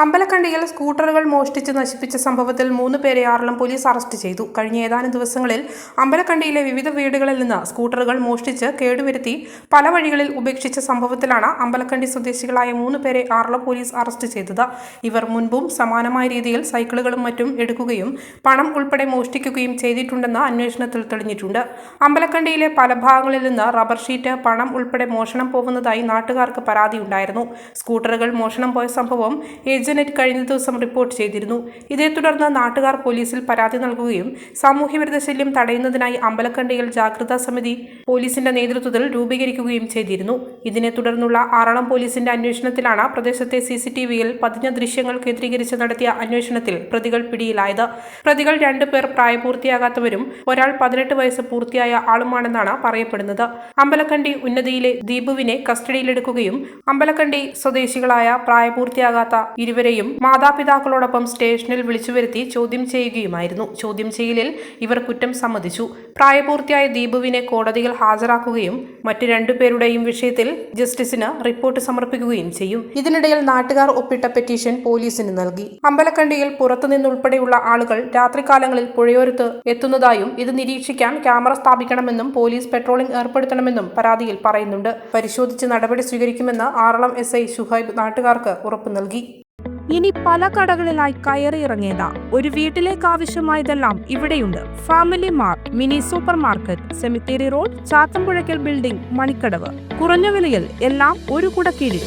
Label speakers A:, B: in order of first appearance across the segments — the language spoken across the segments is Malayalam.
A: അമ്പലക്കണ്ടിയിൽ സ്കൂട്ടറുകൾ മോഷ്ടിച്ച് നശിപ്പിച്ച സംഭവത്തിൽ മൂന്ന് പേരെ ആറളം പോലീസ് അറസ്റ്റ് ചെയ്തു. കഴിഞ്ഞ ഏതാനും ദിവസങ്ങളിൽ അമ്പലക്കണ്ടിയിലെ വിവിധ വീടുകളിൽ നിന്ന് സ്കൂട്ടറുകൾ മോഷ്ടിച്ച് കേടുവരുത്തി പല വഴികളിൽ ഉപേക്ഷിച്ച സംഭവത്തിലാണ് അമ്പലക്കണ്ടി സ്വദേശികളായ മൂന്ന് പേരെ ആറളം പോലീസ് അറസ്റ്റ് ചെയ്തത്. ഇവർ മുൻപും സമാനമായ രീതിയിൽ സൈക്കിളുകളും മറ്റും എടുക്കുകയും പണം ഉൾപ്പെടെ മോഷ്ടിക്കുകയും ചെയ്തിട്ടുണ്ടെന്ന് അന്വേഷണത്തിൽ തെളിഞ്ഞിട്ടുണ്ട്. അമ്പലക്കണ്ടിയിലെ പല ഭാഗങ്ങളിൽ നിന്ന് റബ്ബർ ഷീറ്റ് പണം ഉൾപ്പെടെ മോഷണം പോകുന്നതായി നാട്ടുകാർക്ക് പരാതിയുണ്ടായിരുന്നു. സ്കൂട്ടറുകൾ മോഷണം പോയ സംഭവം ഏജനറ്റ് കഴിഞ്ഞ ദിവസം റിപ്പോർട്ട് ചെയ്തിരുന്നു. ഇതേ തുടർന്ന് നാട്ടുകാർ പോലീസിൽ പരാതി നൽകുകയും സാമൂഹ്യവിരുദ്ധ ശല്യം തടയുന്നതിനായി അമ്പലക്കണ്ടിയിൽ ജാഗ്രതാ സമിതി പോലീസിന്റെ നേതൃത്വത്തിൽ രൂപീകരിക്കുകയും ചെയ്തിരുന്നു. ഇതിനെ തുടർന്നുള്ള ആറളം പോലീസിന്റെ അന്വേഷണത്തിലാണ് പ്രദേശത്തെ സി സി ടി വിയിൽ പതിഞ്ഞ ദൃശ്യങ്ങൾ കേന്ദ്രീകരിച്ച് നടത്തിയ അന്വേഷണത്തിൽ പ്രതികൾ പിടിയിലായത്. പ്രതികൾ രണ്ടുപേർ പ്രായപൂർത്തിയാകാത്തവരും ഒരാൾ പതിനെട്ട് വയസ്സ് പൂർത്തിയായ ആളുമാണെന്നാണ് പറയപ്പെടുന്നത്. അമ്പലക്കണ്ടി ഉന്നതിയിലെ ദീപുവിനെ കസ്റ്റഡിയിലെടുക്കുകയും അമ്പലക്കണ്ടി സ്വദേശികളായ പ്രായപൂർത്തിയാകാത്ത ഇരുവരെയും മാതാപിതാക്കളോടൊപ്പം സ്റ്റേഷനിൽ വിളിച്ചു വരുത്തി ചോദ്യം ചെയ്യുകയുമായിരുന്നു. ചോദ്യം ചെയ്യലിൽ ഇവർ കുറ്റം സമ്മതിച്ചു. പ്രായപൂർത്തിയായ ദീപുവിനെ കോടതിയിൽ ഹാജരാക്കുകയും മറ്റ് രണ്ടുപേരുടെയും വിഷയത്തിൽ ജസ്റ്റിസിന് റിപ്പോർട്ട് സമർപ്പിക്കുകയും ചെയ്യും. ഇതിനിടയിൽ നാട്ടുകാർ ഒപ്പിട്ട പെറ്റീഷൻ പോലീസിന് നൽകി. അമ്പലക്കണ്ടിയിൽ പുറത്തുനിന്നുൾപ്പെടെയുള്ള ആളുകൾ രാത്രികാലങ്ങളിൽ പുഴയോരത്ത് എത്തുന്നതായും ഇത് നിരീക്ഷിക്കാൻ ക്യാമറ സ്ഥാപിക്കണമെന്നും പോലീസ് പെട്രോളിംഗ് ഏർപ്പെടുത്തണമെന്നും പരാതിയിൽ പറയുന്നുണ്ട്. പരിശോധിച്ച് നടപടി സ്വീകരിക്കുമെന്ന് ആറളം എസ് ഐ ഷുഹൈബ് നാട്ടുകാർക്ക് ഉറപ്പു നൽകി.
B: ഇനി പല കടകളിലായി കയറിയിറങ്ങേണ്ട ഒരു വീട്ടിലേക്ക് ആവശ്യമായതെല്ലാം ഇവിടെയുണ്ട്. Family mart mini super market cemetery road Chathampuzhakkal building Manikkadavu. കുറഞ്ഞ വിലയിൽ എല്ലാം ഒരു കുടക്കീഴിൽ.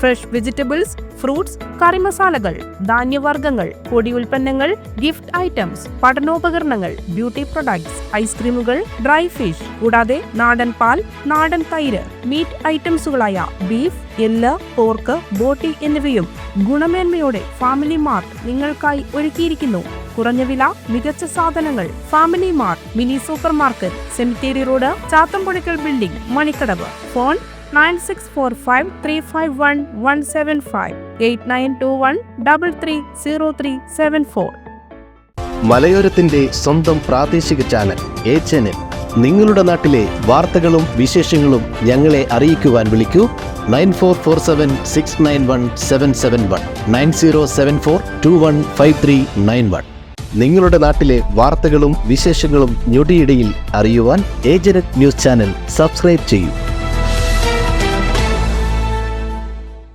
B: ഫ്രഷ് വെജിറ്റബിൾസ് ഫ്രൂട്ട്സ് കറിമസാലകൾ ധാന്യവർഗങ്ങൾ പൊടി ഉൽപ്പന്നങ്ങൾ ഗിഫ്റ്റ് ഐറ്റംസ് പഠനോപകരണങ്ങൾ ബ്യൂട്ടി പ്രൊഡക്ട്സ് ഐസ്ക്രീമുകൾ ഡ്രൈ ഫിഷ് കൂടാതെ നാടൻ പാൽ നാടൻ തൈര് മീറ്റ് ഐറ്റംസുകളായ ബീഫ് എല്ല് പോർക്ക് ബോട്ടി എന്നിവയും ഗുണമേന്മയോടെ ഫാമിലി മാർട്ട് നിങ്ങൾക്കായി ഒരുക്കിയിരിക്കുന്നു. കുറഞ്ഞ വില മികച്ച സാധനങ്ങൾ. Family mart mini super market cemetery road Chathampuzhakkal building Manikkadavu. Phone nine six four five three five one one seven five eight nine two one double three zero three seven four
C: മലയോരത്തിന്റെ സ്വന്തം പ്രാദേശിക ചാനൽ എ ചാനൽ നിങ്ങളുടെ നാട്ടിലെ വാർത്തകളും വിശേഷങ്ങളും ഞങ്ങളെ അറിയിക്കുവാൻ വിളിക്കൂ. Nine four four seven six nine one seven seven one. Nine zero seven four two one five three nine one. നിങ്ങളുടെ നാട്ടിലെ വാർത്തകളും വിശേഷങ്ങളും ഞൊടിയിടയിൽ അറിയുവാൻ ഏജനറ്റ് ന്യൂസ് ചാനൽ സബ്സ്ക്രൈബ് ചെയ്യൂ.